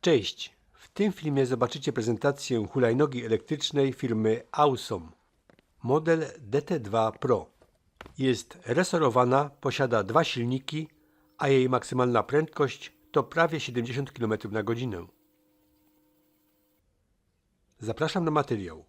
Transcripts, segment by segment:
Cześć! W tym filmie zobaczycie prezentację hulajnogi elektrycznej firmy Awesome. Model DT2 Pro. Jest resorowana, posiada dwa silniki, a jej maksymalna prędkość to prawie 70 km na godzinę. Zapraszam na materiał.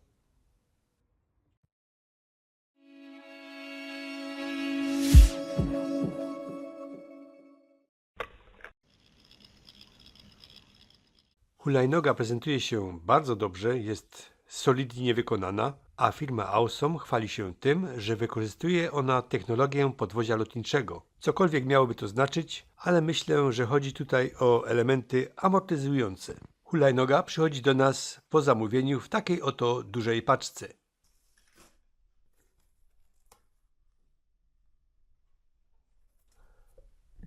Hulajnoga prezentuje się bardzo dobrze, jest solidnie wykonana, a firma Awesome chwali się tym, że wykorzystuje ona technologię podwozia lotniczego. Cokolwiek miałoby to znaczyć, ale myślę, że chodzi tutaj o elementy amortyzujące. Hulajnoga przychodzi do nas po zamówieniu w takiej oto dużej paczce.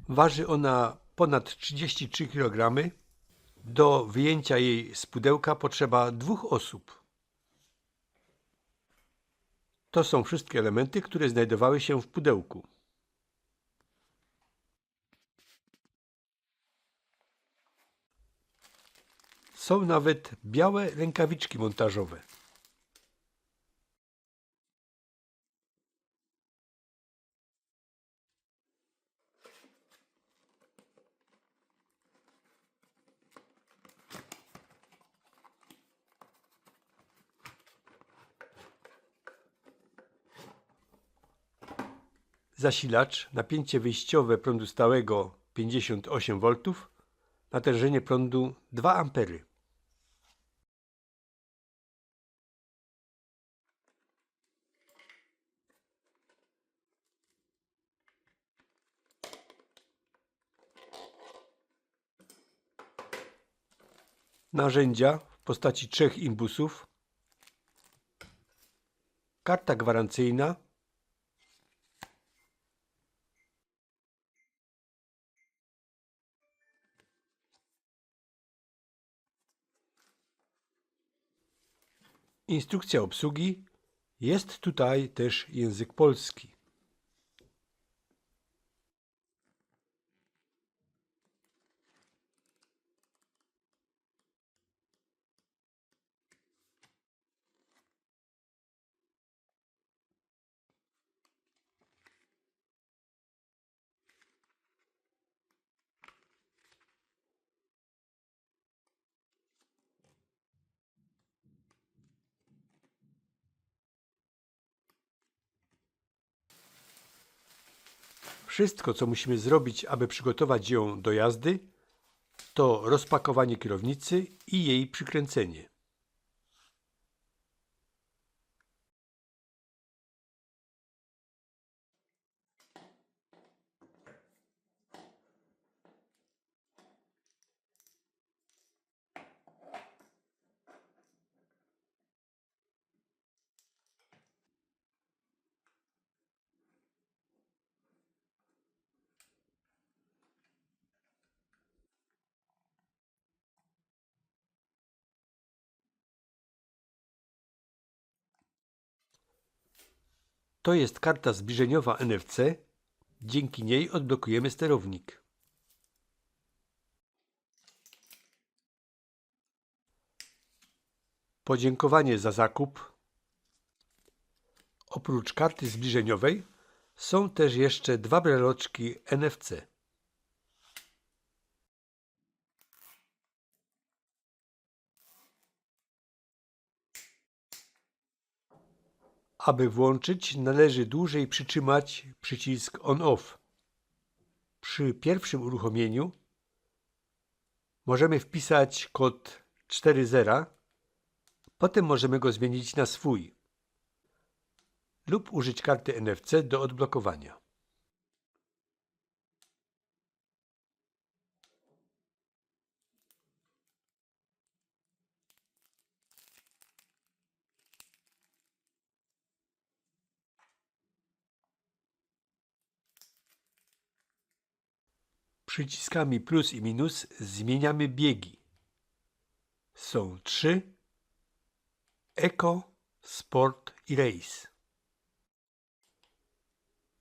Waży ona ponad 33 kg. Do wyjęcia jej z pudełka potrzeba dwóch osób. To są wszystkie elementy, które znajdowały się w pudełku. Są nawet białe rękawiczki montażowe. Zasilacz, napięcie wyjściowe prądu stałego 58 V, natężenie prądu 2 A. Narzędzia w postaci trzech imbusów, karta gwarancyjna, Instrukcja obsługi. Jest tutaj też język polski. Wszystko, co musimy zrobić, aby przygotować ją do jazdy, to rozpakowanie kierownicy i jej przykręcenie. To jest karta zbliżeniowa NFC. Dzięki niej odblokujemy sterownik. Podziękowanie za zakup. Oprócz karty zbliżeniowej są też jeszcze dwa breloczki NFC. Aby włączyć, należy dłużej przytrzymać przycisk on-off. Przy pierwszym uruchomieniu możemy wpisać kod 4.0, potem możemy go zmienić na swój lub użyć karty NFC do odblokowania. Przyciskami plus i minus zmieniamy biegi. Są trzy: Eco, Sport i Race.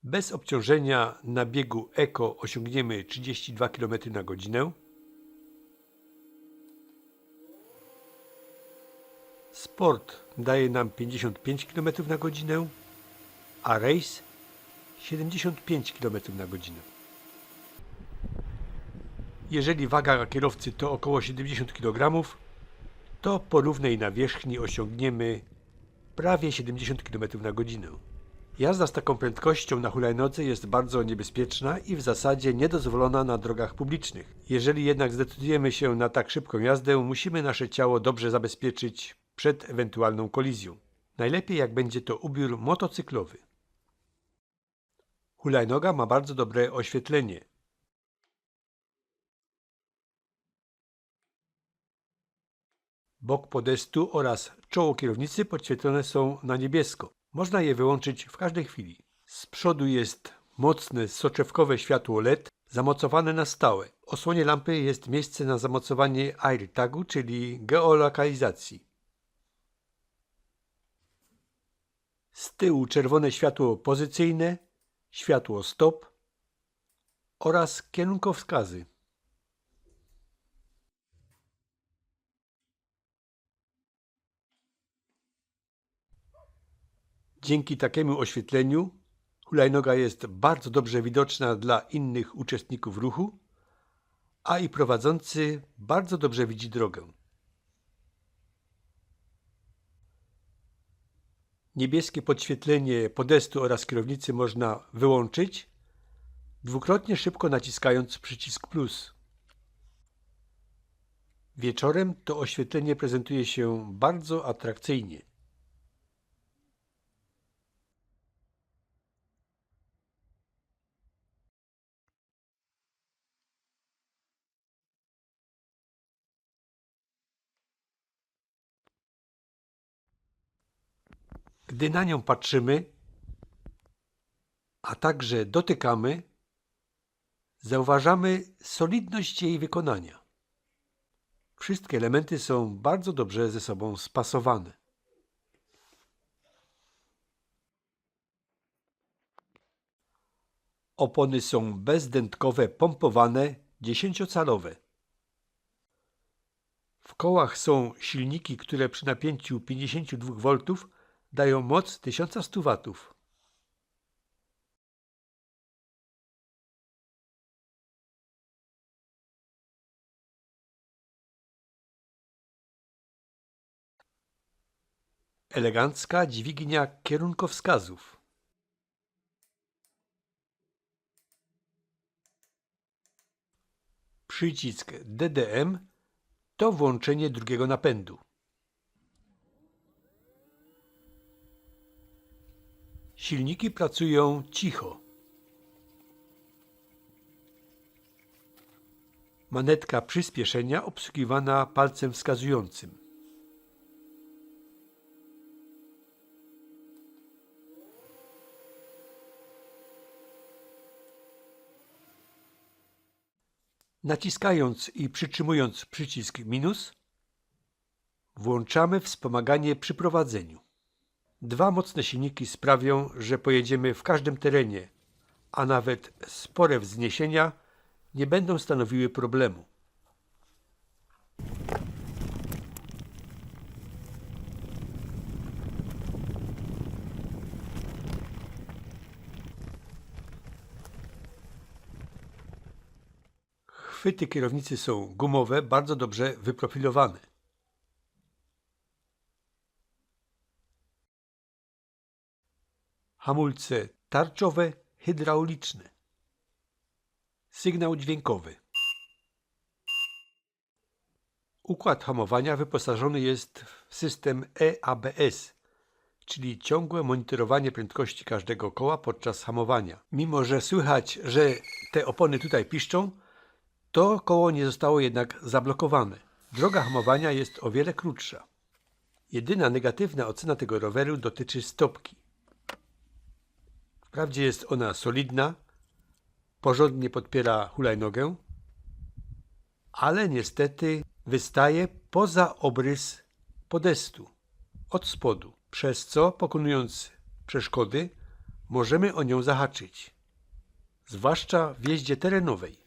Bez obciążenia na biegu Eco osiągniemy 32 km na godzinę. Sport daje nam 55 km na godzinę, a race 75 km na godzinę. Jeżeli waga kierowcy to około 70 kg, to po równej nawierzchni osiągniemy prawie 70 km na godzinę. Jazda z taką prędkością na hulajnodze jest bardzo niebezpieczna i w zasadzie niedozwolona na drogach publicznych. Jeżeli jednak zdecydujemy się na tak szybką jazdę, musimy nasze ciało dobrze zabezpieczyć przed ewentualną kolizją. Najlepiej jak będzie to ubiór motocyklowy. Hulajnoga ma bardzo dobre oświetlenie. Bok podestu oraz czoło kierownicy podświetlone są na niebiesko. Można je wyłączyć w każdej chwili. Z przodu jest mocne soczewkowe światło LED zamocowane na stałe. Osłonie lampy jest miejsce na zamocowanie AirTagu, czyli geolokalizacji. Z tyłu czerwone światło pozycyjne, światło stop oraz kierunkowskazy. Dzięki takiemu oświetleniu hulajnoga jest bardzo dobrze widoczna dla innych uczestników ruchu, a i prowadzący bardzo dobrze widzi drogę. Niebieskie podświetlenie podestu oraz kierownicy można wyłączyć, dwukrotnie szybko naciskając przycisk plus. Wieczorem to oświetlenie prezentuje się bardzo atrakcyjnie. Gdy na nią patrzymy, a także dotykamy, zauważamy solidność jej wykonania. Wszystkie elementy są bardzo dobrze ze sobą spasowane. Opony są bezdętkowe, pompowane, 10-calowe. W kołach są silniki, które przy napięciu 52 V dają moc 1100 watów. Elegancka dźwignia kierunkowskazów. Przycisk DDM to włączenie drugiego napędu. Silniki pracują cicho. Manetka przyspieszenia obsługiwana palcem wskazującym. Naciskając i przytrzymując przycisk minus, włączamy wspomaganie przy prowadzeniu. Dwa mocne silniki sprawią, że pojedziemy w każdym terenie, a nawet spore wzniesienia nie będą stanowiły problemu. Chwyty kierownicy są gumowe, bardzo dobrze wyprofilowane. Hamulce tarczowe, hydrauliczne. Sygnał dźwiękowy. Układ hamowania wyposażony jest w system EABS, czyli ciągłe monitorowanie prędkości każdego koła podczas hamowania. Mimo, że słychać, że te opony tutaj piszczą, to koło nie zostało jednak zablokowane. Droga hamowania jest o wiele krótsza. Jedyna negatywna ocena tego roweru dotyczy stopki. Wprawdzie jest ona solidna, porządnie podpiera hulajnogę, ale niestety wystaje poza obrys podestu od spodu, przez co pokonując przeszkody możemy o nią zahaczyć, zwłaszcza w jeździe terenowej.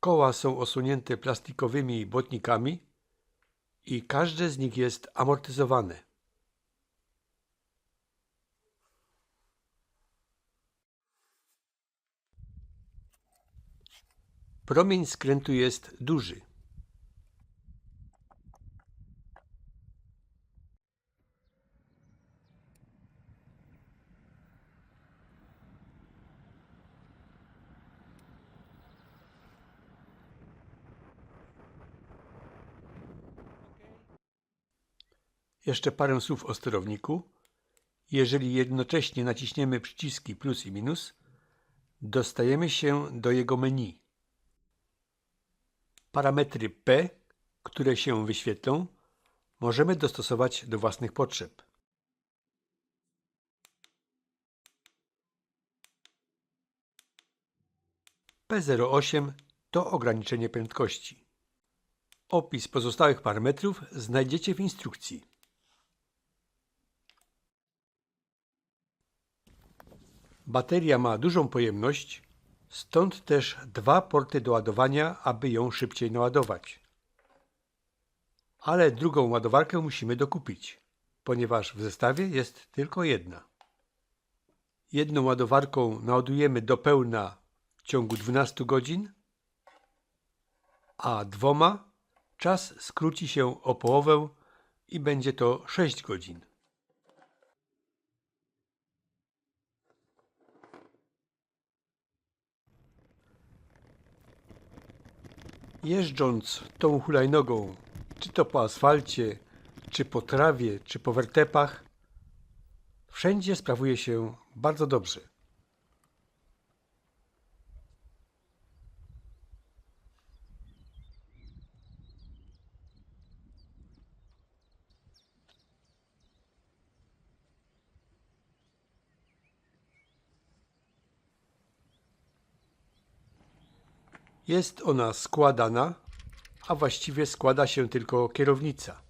Koła są osunięte plastikowymi błotnikami i każde z nich jest amortyzowane. Promień skrętu jest duży. Jeszcze parę słów o sterowniku. Jeżeli jednocześnie naciśniemy przyciski plus i minus, dostajemy się do jego menu. Parametry P, które się wyświetlą, możemy dostosować do własnych potrzeb. P08 to ograniczenie prędkości. Opis pozostałych parametrów znajdziecie w instrukcji. Bateria ma dużą pojemność, stąd też dwa porty do ładowania, aby ją szybciej naładować. Ale drugą ładowarkę musimy dokupić, ponieważ w zestawie jest tylko jedna. Jedną ładowarką naładujemy do pełna w ciągu 12 godzin, a dwoma czas skróci się o połowę i będzie to 6 godzin. Jeżdżąc tą hulajnogą, czy to po asfalcie, czy po trawie, czy po wertepach, wszędzie sprawuje się bardzo dobrze. Jest ona składana, a właściwie składa się tylko kierownica.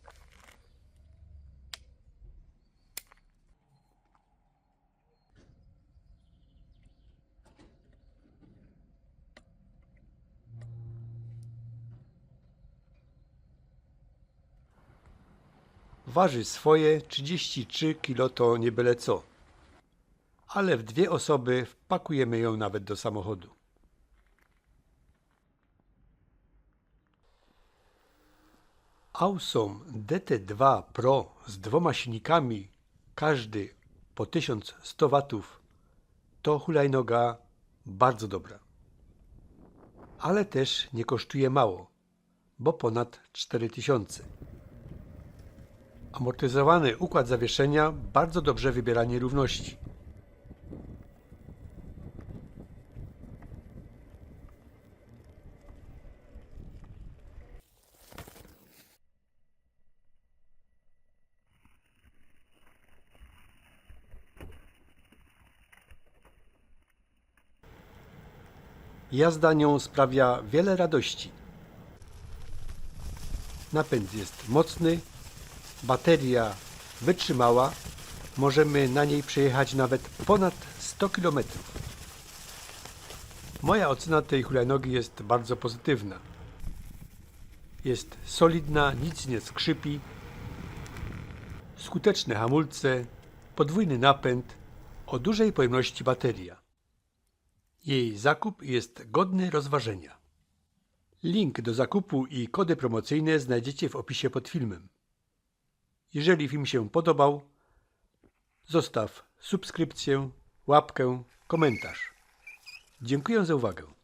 Waży swoje 33 kg to nie byle co. Ale w dwie osoby wpakujemy ją nawet do samochodu. Awesome DT2 Pro z dwoma silnikami, każdy po 1100 W, to hulajnoga bardzo dobra. Ale też nie kosztuje mało, bo ponad 4000. Amortyzowany układ zawieszenia bardzo dobrze wybiera nierówności. Jazda nią sprawia wiele radości. Napęd jest mocny, bateria wytrzymała, możemy na niej przejechać nawet ponad 100 km. Moja ocena tej hulajnogi jest bardzo pozytywna. Jest solidna, nic nie skrzypi, skuteczne hamulce, podwójny napęd, o dużej pojemności bateria. Jej zakup jest godny rozważenia. Link do zakupu i kody promocyjne znajdziecie w opisie pod filmem. Jeżeli film się podobał, zostaw subskrypcję, łapkę, komentarz. Dziękuję za uwagę.